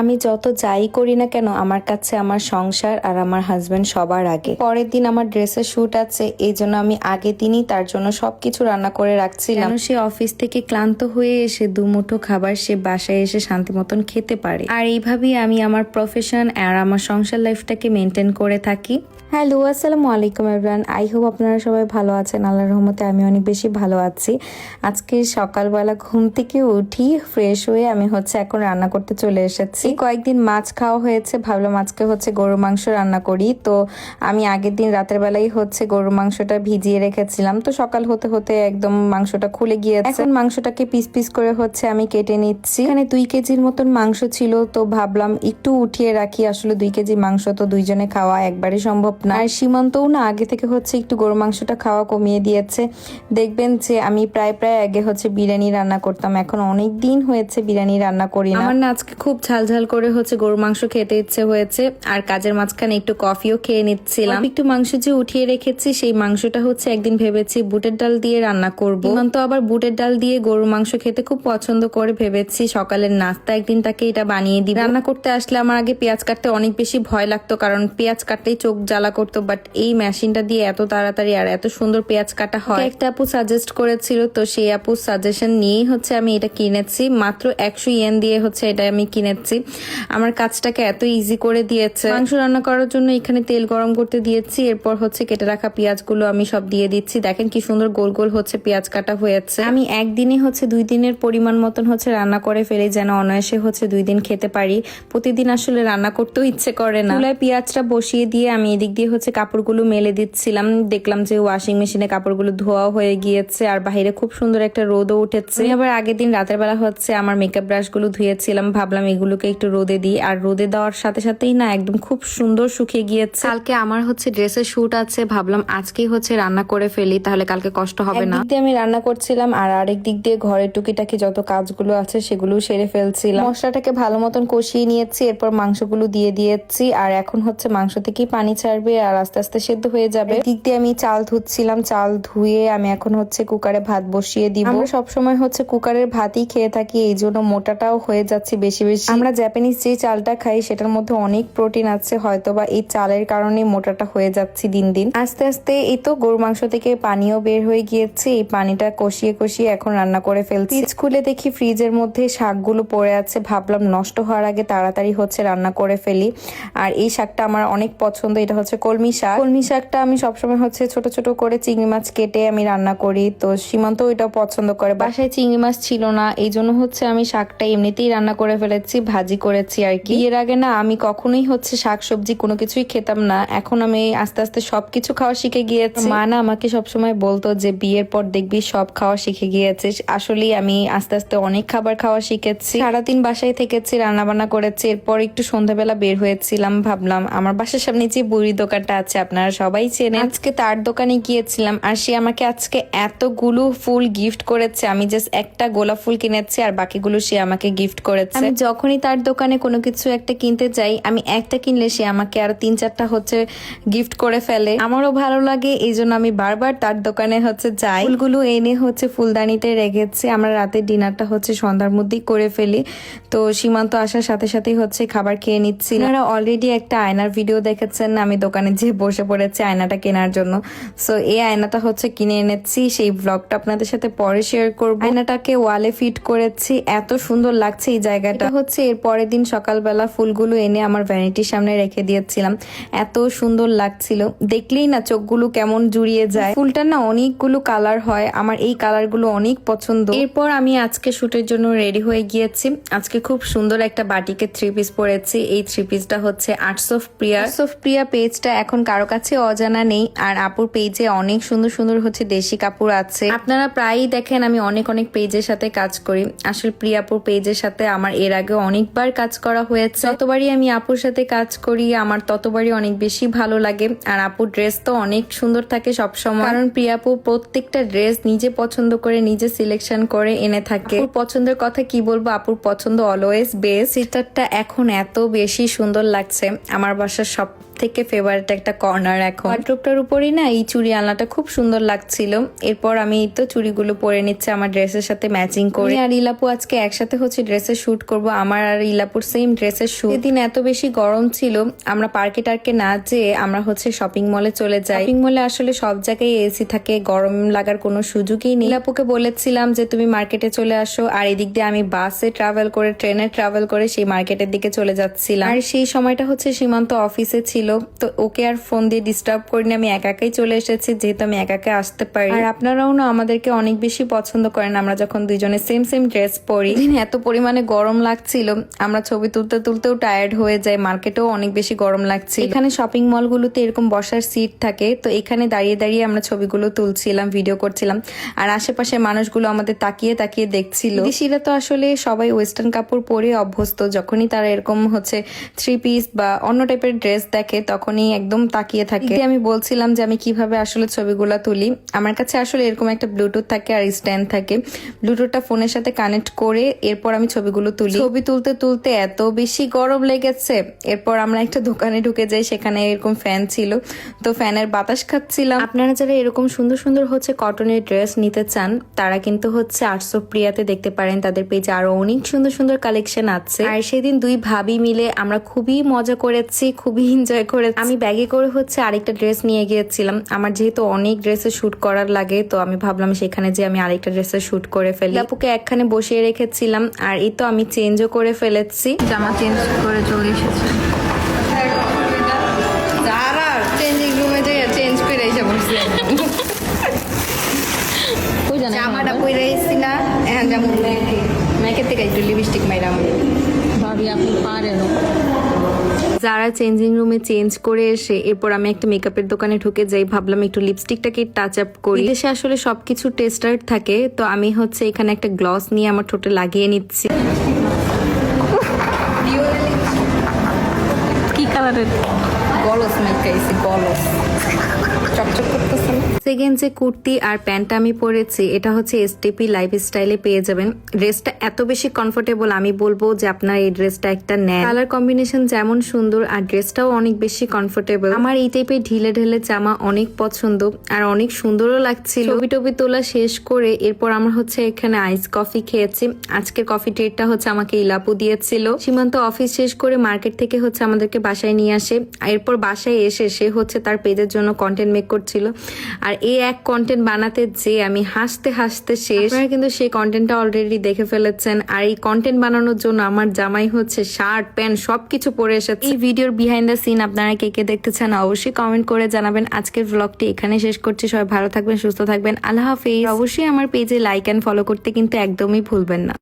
আমি যত যাই করি না কেন, আমার কাছে আমার সংসার আর আমার হাজব্যান্ড সবার আগে। পরের দিন আমার ড্রেসের শ্যুট আছে, এই জন্য আমি আগে দিনই তার জন্য সবকিছু রান্না করে রাখছিলাম। সে অফিস থেকে ক্লান্ত হয়ে এসে দুমুঠো খাবার সে বাসায় এসে শান্তি মতন খেতে পারে? আর এইভাবেই আমি আমার প্রফেশন আর আমার সংসার লাইফটাকে মেনটেন করে থাকি। হ্যালো, আসসালামু আলাইকুম এভরান আই হোপ আপনারা সবাই ভালো আছেন। আল্লাহর রহমতে আমি অনেক বেশি ভালো আছি। আজকে সকালবেলা ঘুম থেকে উঠি ফ্রেশ হয়ে আমি হচ্ছে এখন রান্না করতে চলে এসেছি। কয়েকদিন মাছ খাওয়া হয়েছে, ভাবলাম আজকে হচ্ছে গরুর মাংস রান্না করি। তো আমি আগের দিন রাতের বেলায় হচ্ছে গরুর মাংসটা ভিজিয়ে রেখেছিলাম। তো সকাল হতে হতে একদম মাংসটা খুলে গিয়েছে। এখন মাংসটাকে পিস পিস করে হচ্ছে আমি কেটে নিচ্ছি। এখানে দুই কেজির মতন মাংস ছিল, তো ভাবলাম একটু উঠিয়ে রাখি। আসলে দুই কেজি মাংস তো দুইজনে খাওয়া একবারই সম্ভব না আর সীমান্তও না আগে থেকে হচ্ছে একটু গরু মাংসটা খাওয়া কমিয়ে দিয়েছে। দেখবেন যে আমি প্রায় প্রায় আগে হচ্ছে বিরিয়ানি রান্না করতাম এখন অনেক দিন হয়েছে বিরিয়ানি রান্না করি না। আমার না আজকে খুব ঝাল ঝাল করে হচ্ছে গরু মাংস খেতে ইচ্ছে হয়েছে আর কাজের মাঝখানে একটু কফিও খেয়ে নিচ্ছিলাম। একটু মাংস যে উঠিয়ে রেখেছি সেই মাংসটা হচ্ছে একদিন ভেবেছি বুটের ডাল দিয়ে রান্না করব। তো আবার বুটের ডাল দিয়ে গরু মাংস খেতে খুব পছন্দ করে ভেবেছি সকালের নাস্তা একদিন তাকে এটা বানিয়ে দিই রান্না করতে আসলে আমার আগে পেঁয়াজ কাটতে অনেক বেশি ভয় লাগতো কারণ পেঁয়াজ কাটতেই চোখ জ্বালা করতো বাট এই মেশিনটা দিয়ে এত তাড়াতাড়ি আর এত সুন্দর পেঁয়াজ কাটা হয়। একটা আপু সাজেস্ট করেছিল, তো সেই আপু সাজেশন নিয়েই হচ্ছে আমি এটা কিনেছি। মাত্র একশো ইয়েন দিয়ে হচ্ছে এটা আমি কিনেছি। আমার কাজটাকে এত ইজি করে দিয়েছে। মাংস রান্না করার জন্য এখানে তেল গরম করতে দিয়েছি। এরপর হচ্ছে কেটে রাখা পেঁয়াজগুলো আমি সব দিয়ে দিচ্ছি। দেখেন কি সুন্দর গোল গোল হচ্ছে পেঁয়াজ কাটা হয়েছে। আমি একদিনে হচ্ছে দুই দিনের পরিমাণ মতন হচ্ছে রান্না করে ফেলি, যেন অনায়াসে হচ্ছে দুই দিন খেতে পারি। প্রতিদিন আসলে রান্না করতেও ইচ্ছে করে না। পেঁয়াজটা বসিয়ে দিয়ে আমি এদিক দিয়ে হচ্ছে কাপড়গুলো মেলে দিচ্ছিলাম। দেখলাম যে ওয়াশিং মেশিনে কাপড়গুলো ধোয়া হয়ে গিয়েছে আর বাইরে খুব সুন্দর একটা রোদও উঠেছে। আবার আগের দিন রাতের বেলা হচ্ছে আমার মেকআপ ব্রাশগুলো ধুয়েছিলাম ভাবলাম এগুলোকে একটু রোদে দিই। আর রোদে দেওয়ার সাথে সাথেই না একদম খুব সুন্দর শুকিয়ে গিয়েছে। কালকে আমার হচ্ছে ড্রেসের শুট আছে ভাবলাম আজকেই হচ্ছে রান্না করে ফেলি তাহলে কালকে কষ্ট হবে না। আমি রান্না করছিলাম আর আরেক দিক দিয়ে ঘরের টুকিটাকি যত কাজগুলো আছে সেগুলো সেরে ফেলছিলাম। মশলাটাকে ভালো মতন কষিয়ে নিয়েছি এরপর মাংসগুলো দিয়ে দিয়েছি আর এখন হচ্ছে মাংস থেকেই পানি ছাড়বে। আর আস্তে আস্তে সেদ্ধ হয়ে যাবে। দিক দিয়ে আমি চাল ধুচ্ছিলাম চাল ধুয়ে আমি এখন হচ্ছে কুকারে ভাত বসিয়ে দিব। আমরা সবসময় হচ্ছে কুকারের ভাতই খেয়ে থাকি এই জন্য মোটাটাও হয়ে যাচ্ছে বেশি বেশি। আমরা জ্যাপানিজ যে চালটা খাই সেটার মধ্যে অনেক প্রোটিন আছে হয়তো বা এই চালের কারণে মোটাটা হয়ে যাচ্ছি দিন দিন। আস্তে আস্তে এই তো গরু মাংস থেকে পানিও বের হয়ে গিয়েছে এই পানিটা কষিয়ে কষিয়ে এখন রান্না করে ফেলছি। ফ্রিজ খুলে দেখি ফ্রিজের মধ্যে শাকগুলো পড়ে আছে ভাবলাম নষ্ট হওয়ার আগে তাড়াতাড়ি হচ্ছে রান্না করে ফেলি। আর এই শাকটা আমার অনেক পছন্দ এটা হচ্ছে কলমি শাক। কলমি শাকটা আমি সবসময় হচ্ছে ছোট ছোট করে চিংড়ি মাছ কেটে আমি রান্না করি। তো সীমান্ত এটাও পছন্দ করে। বাসায় চিংড়ি মাছ ছিল না এই জন্য হচ্ছে আমি শাকটা এমনিতেই রান্না করে ফেলেছি, ভাজি করেছি আর কি। এর আগে না আমি কখনোই হচ্ছে শাক সবজি কোনো কিছুই খেতাম না। এখন আমি আস্তে আস্তে সবকিছু খাওয়া শিখে গিয়েছি। মা না আমাকে সবসময় বলতো যে, বিয়ের পর দেখবি সব খাওয়া শিখে গিয়েছিস। আসলেই আমি আস্তে আস্তে অনেক খাবার খাওয়া শিখেছি। সারাদিন বাসায় থেকেছি রান্না বান্না করেছি। এরপর একটু সন্ধ্যাবেলা বের হয়েছিলাম, ভাবলাম আমার বাসার সামনে যে বুড়ি দোকানটা আছে আপনারা সবাই চেনে আজকে তার দোকানে গিয়েছিলাম আর সে আমাকে আজকে এতগুলো ফুল গিফট করেছে। আমি জাস্ট একটা গোলাপ ফুল কিনেছি আর বাকিগুলো সে আমাকে গিফট করেছে। আমি যখনই তার দোকানে কোনো কিছু একটা কিনতে যাই আমি একটা কিনলে সে আমাকে আরও তিন চারটা হচ্ছে গিফট করে ফেলে। আমারও ভালো লাগে এই জন্য আমি বারবার তার দোকানে হচ্ছে যাই। ফুলগুলো এনে হচ্ছে ফুলদানিতে রেখেছি। আমরা রাতের ডিনারটা হচ্ছে সন্ধ্যার মধ্যেই করে ফেলি। তো সীমান্ত আসার সাথে সাথেই হচ্ছে খাবার খেয়ে নিচ্ছি। আপনারা অলরেডি একটা আয়নার ভিডিও দেখেছেন আমি দোকানে যে বসে পড়েছি আয়নাটা কেনার জন্য। সো এই আয়নাটা হচ্ছে কিনে এনেছি, সেই ব্লগটা আপনাদের সাথে পরে শেয়ার করব। আয়নাটাকে ওয়ালে ফিট করেছি, এত সুন্দর লাগছে এই জায়গাটা। হচ্ছে এর পরের দিন সকালবেলা ফুলগুলো এনে আমার ভ্যানিটির সামনে রেখে দিয়েছিলাম। এত সুন্দর লাগছিল। দেখলেই না চোখগুলো কেমন জুড়িয়ে যায়। ফুলটা না অনেকগুলো কালার হয়, আমার এই কালারগুলো অনেক পছন্দ। এরপর আমি আজকে শুটের জন্য রেডি হয়ে গিয়েছি। আজকে খুব সুন্দর একটা বাটিকে থ্রি পিস পরেছি। এই থ্রি পিসটা হচ্ছে arts of Priya arts of Priya পেজটা এখন কারও কাছে অজানা নেই। আর আপুর পেজে অনেক সুন্দর সুন্দর হচ্ছে দেশি কাপড় আছে। আপনারা প্রায়ই দেখেন আমি অনেক অনেক পেজের সাথে কাজ করি। আসলে প্রিয়াপুর পেজের সাথে আমার এর আগে অনেকবার কাজ করা হয়েছে। যতবারই আমি আপুর সাথে কাজ করি, আমার ততবারই অনেক বেশি ভালো লাগে। আর আপুর ড্রেস তো অনেক সুন্দর থাকে সবসময়। কারণ প্রিয়াপু প্রত্যেকটা ড্রেস নিজে পছন্দ করে, নিজে সিলেকশন করে, এনে থাকে। পছন্দের কথা কি বলব? আপুর পছন্দ অলওয়েজ বেস্ট সিটারটা এখন এত বেশি সুন্দর লাগছে। আমার বাসার সব থেকে ফেভারিট একটা কর্নার এখন। ওয়ার্ড্রোপটার উপরেই না এই চুড়ি আলনাটা খুব সুন্দর লাগছিল। এরপর আমি তো চুড়িগুলো পরে নিচ্ছে আমার ড্রেসের সাথে ম্যাচিং করে। আর ইলাপু আজকে একসাথে হচ্ছে ড্রেসের শ্যুট করব আমার আর ইলাপুর সেম ড্রেসের শুট সেদিন এত বেশি গরম ছিল আমরা পার্কে টার্কে না যেয়ে আমরা হচ্ছে শপিং মলে চলে যাই। শপিং মলে আসলে সব জায়গায় এসি থাকে গরম লাগার কোনো সুযোগই নেই। ইলাপুকে বলেছিলাম যে তুমি মার্কেটে চলে আসো। আর এদিক দিয়ে আমি বাসে ট্রাভেল করে ট্রেনে ট্রাভেল করে সেই মার্কেটের দিকে চলে যাচ্ছিলাম। আর সেই সময়টা হচ্ছে সীমান্ত অফিসে ছিল। তো ওকে আর ফোন দিয়ে ডিস্টার্ব করিনি আমি একা একাই চলে এসেছি যেহেতু আমি একা একা আসতে পারি। আর আপনারাও না আমাদেরকে অনেক বেশি পছন্দ করেন আমরা যখন দুইজনে সেম সেম ড্রেস পরি। এত পরিমাণে গরম লাগছিল আমরা ছবি তুলতে তুলতেও টায়ার্ড হয়ে যায় মার্কেটেও অনেক বেশি গরম লাগছে এখানে শপিং মলগুলোতে এরকম বসার সিট থাকে তো এখানে দাঁড়িয়ে দাঁড়িয়ে আমরা ছবিগুলো তুলছিলাম ভিডিও করছিলাম আর আশেপাশে মানুষগুলো আমাদের তাকিয়ে তাকিয়ে দেখছিল। বিদেশিরা তো আসলে সবাই ওয়েস্টার্ন কাপড় পরে অভ্যস্ত যখনই তারা এরকম হচ্ছে থ্রি পিস বা অন্য টাইপের ড্রেস দেখে তখনই একদম তাকিয়ে থাকে। আমি বলছিলাম যে আমি কীভাবে আসলে ছবিগুলো তুলি। আমার কাছে আসলে এরকম একটা ব্লুটুথ থাকে আর স্ট্যান্ড থাকে। ব্লুটুথটা ফোনের সাথে কানেক্ট করে এরপর আমি ছবিগুলো তুলি। ছবি তুলতে তুলতে এত বেশি গরম লেগেছে। এরপর আমরা একটা দোকানে ঢুকে যাই সেখানে এরকম ফ্যান ছিল। তো ফ্যানের বাতাস খাচ্ছিলাম। আপনারা যারা এরকম সুন্দর সুন্দর হচ্ছে কটনের ড্রেস নিতে চান তারা কিন্তু হচ্ছে আটশো প্রিয়াতে দেখতে পারেন তাদের পেজে আরও অনেক সুন্দর সুন্দর কালেকশন আছে। আর সেদিন দুই ভাবি মিলে আমরা খুবই মজা করেছি খুবই এনজয় করেছি আমি ব্যাগে করে হচ্ছে আরেকটা ড্রেস নিয়ে গিয়েছিলাম। আমার যেহেতু অনেক ড্রেসে শ্যুট করার লাগে তো আমি ভাবলাম সেখানে যে আমি আরেকটা ড্রেসে শ্যুট করে ফেলি। আপুকে একখানে বসিয়ে রেখেছিলাম আর এই তো আমি চেঞ্জও করে ফেলেছি। জামা চেঞ্জ করে চলে এসেছে। করে জামাটা পরে না এখন যেমন মেকের থেকে একটু লিপস্টিক মাইরাম ভাবি আপনি পারেন যারা চেঞ্জিং রুমে চেঞ্জ করে এসে এরপর আমি একটা মেকআপের দোকানে ঢুকে যাই ভাবলাম একটু লিপস্টিকটাকে টাচ আপ করি। দেশে আসলে সবকিছু টেস্টার থাকে তো আমি হচ্ছে এখানে একটা গ্লস নিয়ে আমার ঠোঁটে লাগিয়ে নিচ্ছি। কি কালারের গলস গলস। সেকেন্ড যে কুর্তি আর প্যান্টটা আমি পরেছি, এটা হচ্ছে এসটিপি লাইফ স্টাইলে পেয়ে যাবেন। ড্রেসটা এত বেশি কমফোর্টেবল আমি বলব যে আপনার এই ড্রেসটা একটা নেন। কালার কম্বিনেশন যেমন সুন্দর, আর ড্রেসটাও অনেক বেশি কমফোর্টেবল আমার এই টাইপের ঢিলে ঢেলে জামা অনেক পছন্দ, আর অনেক সুন্দরও লাগছিল। ছবি টবি তোলা শেষ করে এরপর আমরা হচ্ছে এখানে আইস কফি খেয়েছি। আজকের কফি ট্রেটটা হচ্ছে আমাকে ইলাপু দিয়েছিল। সীমান্ত অফিস শেষ করে মার্কেট থেকে হচ্ছে আমাদেরকে বাসায় নিয়ে আসে। এরপর বাসায় এসে সে হচ্ছে তার পেজের জন্য কন্টেন্ট মেক করছিল। আর এই এক কন্টেন্ট বানাতে যে আমি হাসতে হাসতে শেষ। আপনারা কিন্তু সেই কন্টেন্টটা অলরেডি দেখে ফেলেছেন। আর এই কন্টেন্ট বানানোর জন্য আমার জামাই হচ্ছে শার্ট প্যান্ট সবকিছু পরে এসেছে। এই ভিডিওর বিহাইন্ড দ্য সিন আপনারা কে কে দেখতে চান অবশ্যই কমেন্ট করে জানাবেন। আজকের ব্লগটি এখানে শেষ করছি। সবাই ভালো থাকবেন সুস্থ থাকবেন। আল্লাহ হাফিজ। অবশ্যই আমার পেজে লাইক অ্যান্ড ফলো করতে কিন্তু একদমই ভুলবেন না।